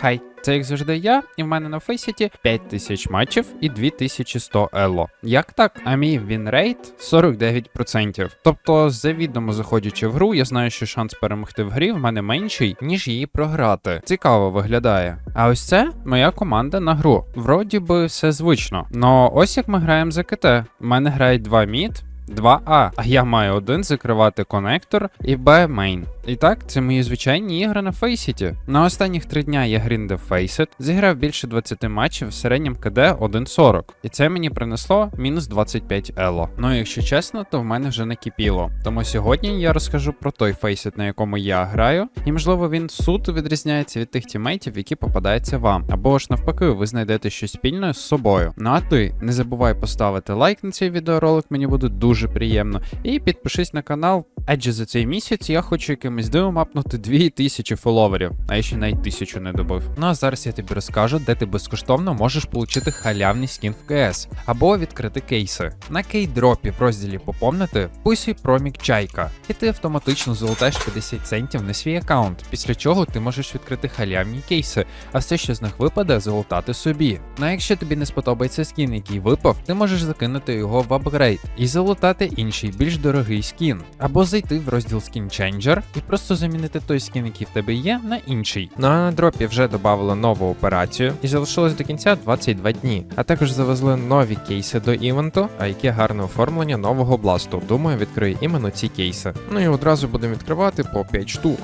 Хай, це як завжди я, і в мене на фейсіті 5000 матчів і 2100 ело. Як так? А мій вінрейт 49%. Тобто, завідомо заходячи в гру, я знаю, що шанс перемогти в грі в мене менший, ніж її програти. Цікаво виглядає. А ось це моя команда на гру. Вроді би все звично. Но ось як ми граємо за КТ. У мене грають два мід. 2А, а я маю один закривати конектор і Б мейн. І так, це мої звичайні ігри на Фейсіті. На останніх три дня я гріндив Фейсит, зіграв більше 20 матчів в середнім КД 1.40. І це мені принесло мінус 25 ело. Ну якщо чесно, то в мене вже накипіло. Тому сьогодні я розкажу про той Фейсит, на якому я граю, і можливо він суто відрізняється від тих тімейтів, які попадаються вам. Або ж навпаки, ви знайдете щось спільне з собою. Ну а ти не забувай поставити лайк на цей відеоролик, мені буде дуже приємно. І підпишись на канал, адже за цей місяць я хочу якимось дивом апнути 2000 фоловерів, а я ще навіть тисячу не добив. Ну а зараз я тобі розкажу, де ти безкоштовно можеш отримати халявний скін в КС або відкрити кейси. На кейдропі в розділі поповнити писуй промік чайка, і ти автоматично золотаєш 50 центів на свій аккаунт, після чого ти можеш відкрити халявні кейси, а все, що з них випаде, золотати собі. Ну а якщо тобі не сподобається скін, який випав, ти можеш закинути його в апгрейд і залутати інший більш дорогий скін, або зайти в розділ Skin Changer і просто замінити той скін, який в тебе є, на інший. Ну на дропі вже додали нову операцію і залишилось до кінця 22 дні. А також завезли нові кейси до івенту, а яке гарне оформлення нового бласту. Думаю, відкрию іменно ці кейси. Ну і одразу будемо відкривати по 5 штук.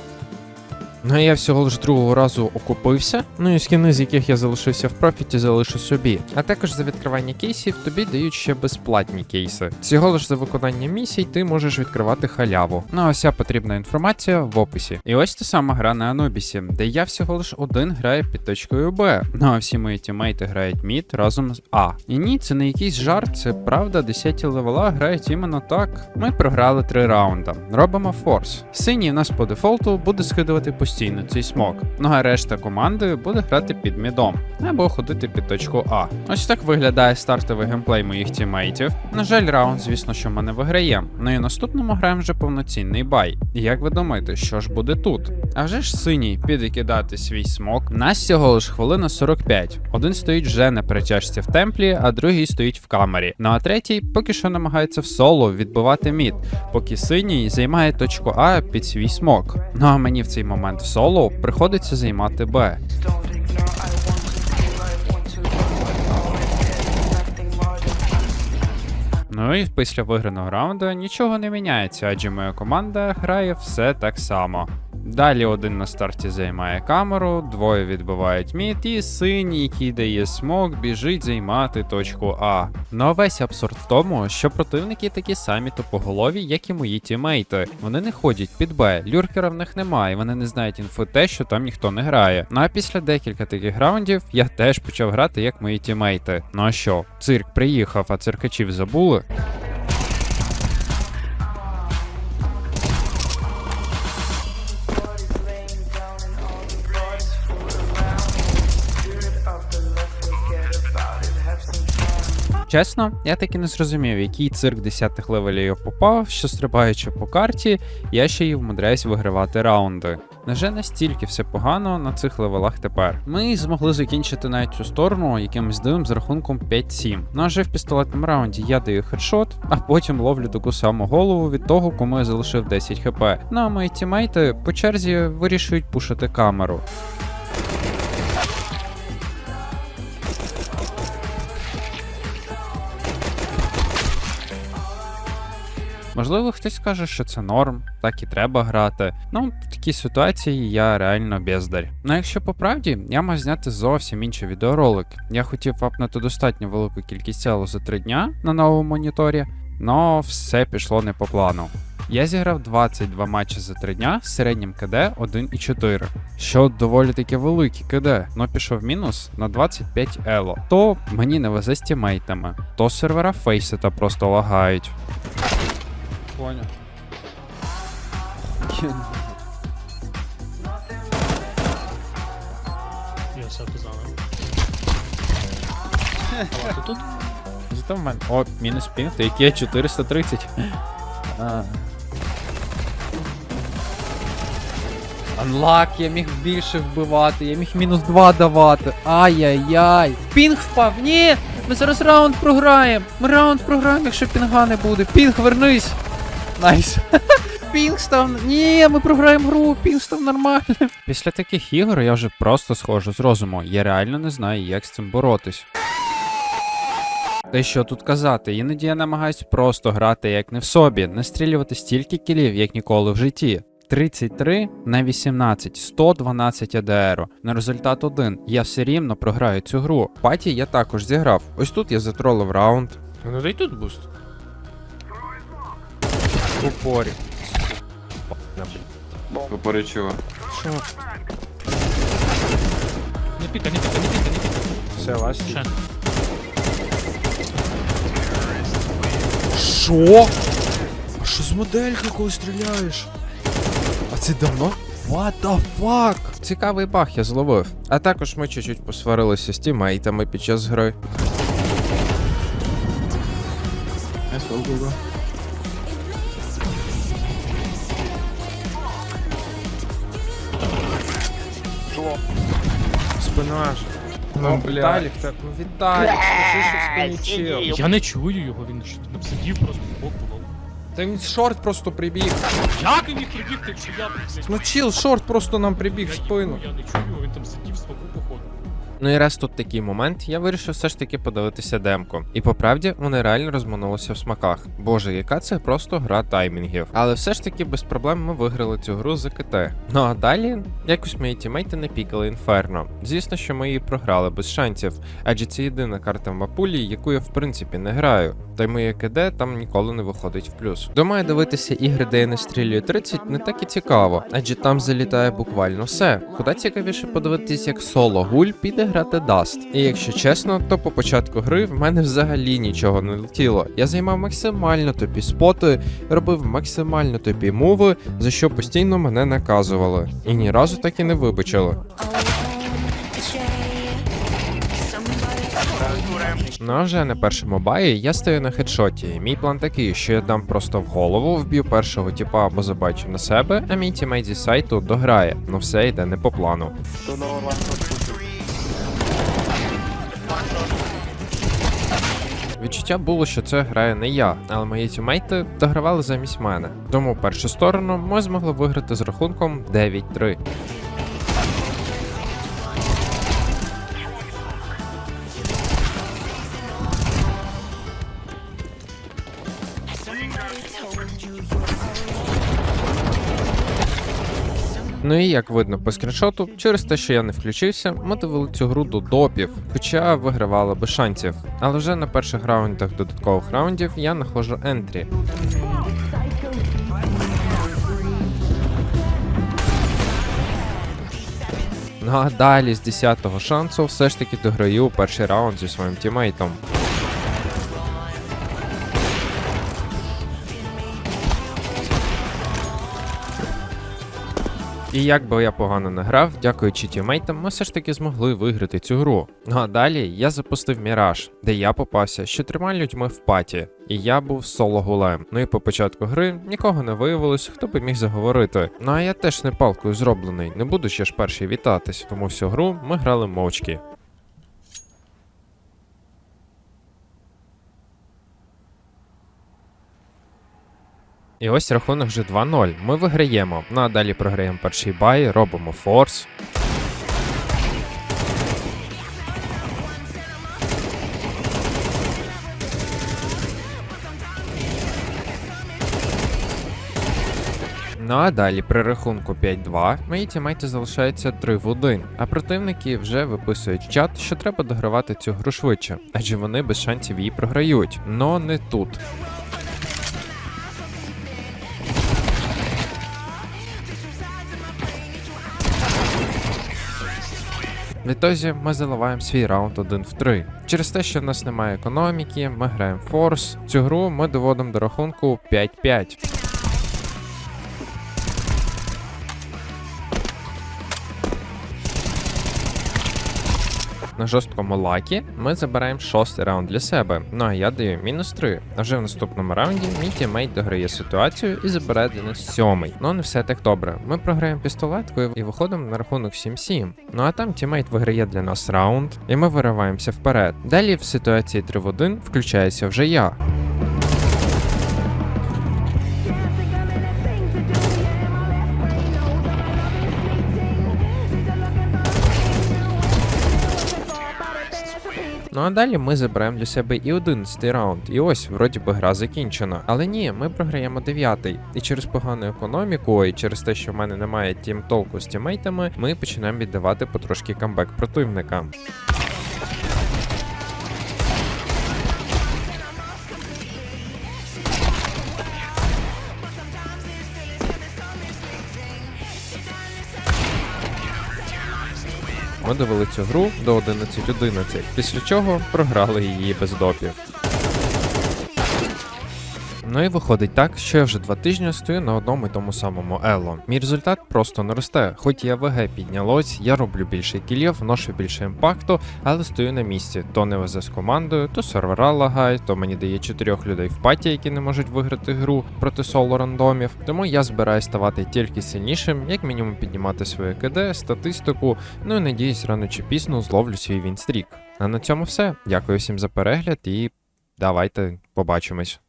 Ну а я всього лиш другого разу окупився. Ну і скіни, з яких я залишився в профіті, залишу собі. А також за відкривання кейсів тобі дають ще безплатні кейси. Всього лиш за виконання місій ти можеш відкривати халяву. Ну а вся потрібна інформація в описі. І ось та сама гра на Анубісі, де я всього лиш один граю під точкою Б. Ну а всі мої тімейти грають мід разом з А. І ні, це не якийсь жарт, це правда, 10 левела грають іменно так. Ми програли три раунда. Робимо форс. Синій в нас по дефолту буде скидувати постійно цей смок. Ну а решта команди буде грати під мідом або ходити під точку А. Ось так виглядає стартовий геймплей моїх тімейтів. На жаль, раунд, звісно, що ми не виграємо. Ну і наступному граємо вже повноцінний бай. Як ви думаєте, що ж буде тут? А вже ж синій піде кидати свій смок. Нас всього лиш хвилина 45. Один стоїть вже на перечашці в темплі, а другий стоїть в камері. Ну а третій поки що намагається в соло відбивати мід, поки синій займає точку А під свій смок. Ну а мені в цей момент в соло приходиться займати Б. Ну і після виграного раунду нічого не міняється, адже моя команда грає все так само. Далі один на старті займає камеру, двоє відбивають мід, і синій, який дає смок, біжить займати точку А. Ну а весь абсурд в тому, що противники такі самі тупоголові, як і мої тімейти. Вони не ходять під Б, люркера в них немає, вони не знають інфи те, що там ніхто не грає. Ну а після декілька таких раундів я теж почав грати як мої тімейти. Ну а що, цирк приїхав, а циркачів забули? Чесно, я таки не зрозумів, який цирк 10 левелів я попав, що стрибаючи по карті, я ще й вмудряюсь вигравати раунди. Невже настільки все погано на цих левелах тепер? Ми змогли закінчити навіть цю сторону якимось дивом з рахунком 5-7. Ну а вже в пістолетному раунді я даю хедшот, а потім ловлю таку саму голову від того, кому я залишив 10 хп. Ну а мої тімейти по черзі вирішують пушити камеру. Можливо, хтось скаже, що це норм, так і треба грати. Ну, в такій ситуації я реально бездарь. Ну якщо по правді, я мав зняти зовсім інший відеоролик. Я хотів апнути достатньо велику кількість селу за 3 дня на новому моніторі, але все пішло не по плану. Я зіграв 22 матчі за 3 дня з середнім КД 1,4, що доволі таки великий КД, но пішов мінус на 25 ело. То мені не везе з тімейтами, то сервера фейсита просто лагають. Понял. Я все пізнав. А ти тут? Зато в мене. О, мінус пінг, то який 430. А. Анлак, я міг більше вбивати, я міг мінус 2 давати. Ай-яй-яй. Пінг впав. Ні! Ми зараз раунд програємо. Ми раунд програємо, якщо пінга не буде. Пінг, вернись. Найс. Пінг став. Ні, ми програємо гру, пінг став нормальним. Після таких ігор я вже просто схожу з розуму. Я реально не знаю, як з цим боротись. Та й що тут казати, іноді я намагаюсь просто грати як не в собі, настрілювати стільки кілів, як ніколи в житті. 33 на 18, 112 АДР. На результат 1. Я все рівно програю цю гру. В Паті я також зіграв. Ось тут я затролив раунд. Ну дай тут буст. В упорі. Поперечила. Що? Не піка, не піка, не піка, не піка. Все, вас. Ще. Що? А що з моделькою, коли стріляєш? А це давно? What the fuck? Цікавий баг я зловив. А також ми чуть-чуть посварилися з тімейтами під час гри. Спина ж. Ну. Віталік, так, ну Віталік, скажи, що в спині чил. Я не чую його, він ж сидів просто збоку. Та він шорт просто прибіг. Як він міг прибігти, якщо я блядь, Ну чил, шорт просто нам прибіг в спину. Я не чую він там сидів збоку походу. Ну і раз тут такий момент, я вирішив все ж таки подивитися демку. І по правді вони реально розминулися в смаках. Боже, яка це просто гра таймінгів. Але все ж таки без проблем ми виграли цю гру за КТ. Ну а далі якось мої тімейти не пікали інферно. Звісно, що ми її програли без шансів, адже це єдина карта в мапулі, яку я в принципі не граю. Та й моє КД там ніколи не виходить в плюс. Думаю, дивитися ігри, де я не стрілюю 30, не так і цікаво, адже там залітає буквально все. Куди цікавіше подивитись, як соло гуль піде грати Даст. І якщо чесно, то по початку гри в мене взагалі нічого не летіло. Я займав максимально топі споти, робив максимально топі мови, за що постійно мене наказували. І ні разу так і не вибачили. Ну вже на першому баї я стою на хедшоті. Мій план такий, що я дам просто в голову, вб'ю першого типа або забачу на себе, а мій тімейт зі сайту дограє. Ну все йде не по плану. Відчуття було, що це грає не я, але мої тімейти догравали замість мене. Тому першу сторону ми змогли виграти з рахунком 9-3. Ну і як видно по скріншоту, через те, що я не включився, ми довели цю гру до допів, хоча вигравали без шансів. Але вже на перших раундах додаткових раундів я знаходжу ентрі. Ну а далі з 10-го шансу все ж таки дограю перший раунд зі своїм тімейтом. І як би я погано не грав, дякуючи тімейтам, ми все ж таки змогли виграти цю гру. Ну а далі я запустив Міраж, де я попався з чотирма людьми в паті, і я був соло гулем. Ну і по початку гри нікого не виявилось, хто би міг заговорити. Ну а я теж не палкою зроблений, не буду ще ж перший вітатись, тому всю гру ми грали мовчки. І ось рахунок вже 2-0. Ми виграємо. Ну а далі програємо перший бай, робимо форс. Ну а далі при рахунку 5-2 мої тімейти залишаються 3 в 1, а противники вже виписують в чат, що треба догравати цю гру швидше, адже вони без шансів її програють. Но не тут. Відтоді ми заливаємо свій раунд 1 в 3. Через те, що в нас немає економіки, ми граємо форс. Цю гру ми доводимо до рахунку 5-5. На жорсткому лакі, ми забираємо шостий раунд для себе. Ну а я даю мінус 3. А вже в наступному раунді мій тімейт дограє ситуацію і забирає для нас сьомий. Ну не все так добре. Ми програємо пістолеткою і виходимо на рахунок 7-7. Ну а там тімейт виграє для нас раунд, і ми вириваємося вперед. Далі в ситуації 3 в 1 включаюся вже я. Ну а далі ми заберемо для себе і 11 раунд. І ось, вроді би, гра закінчена. Але ні, ми програємо 9 І через погану економіку, і через те, що в мене немає тім толку з тімейтами, ми починаємо віддавати потрошки камбек противникам. Ми довели цю гру до 11-11, після чого програли її без допів. Ну і виходить так, що я вже два тижні стою на одному і тому самому Ело. Мій результат просто не росте. Хоч я ВГ піднялось, я роблю більше кілів, вношу більше імпакту, але стою на місці. То не везе з командою, то сервера лагають, то мені дає чотирьох людей в паті, які не можуть виграти гру проти соло рандомів. Тому я збираюсь ставати тільки сильнішим, як мінімум піднімати своє КД, статистику. Ну і надіюсь, рано чи пізно зловлю свій вінстрік. А на цьому все. Дякую всім за перегляд і давайте побачимось.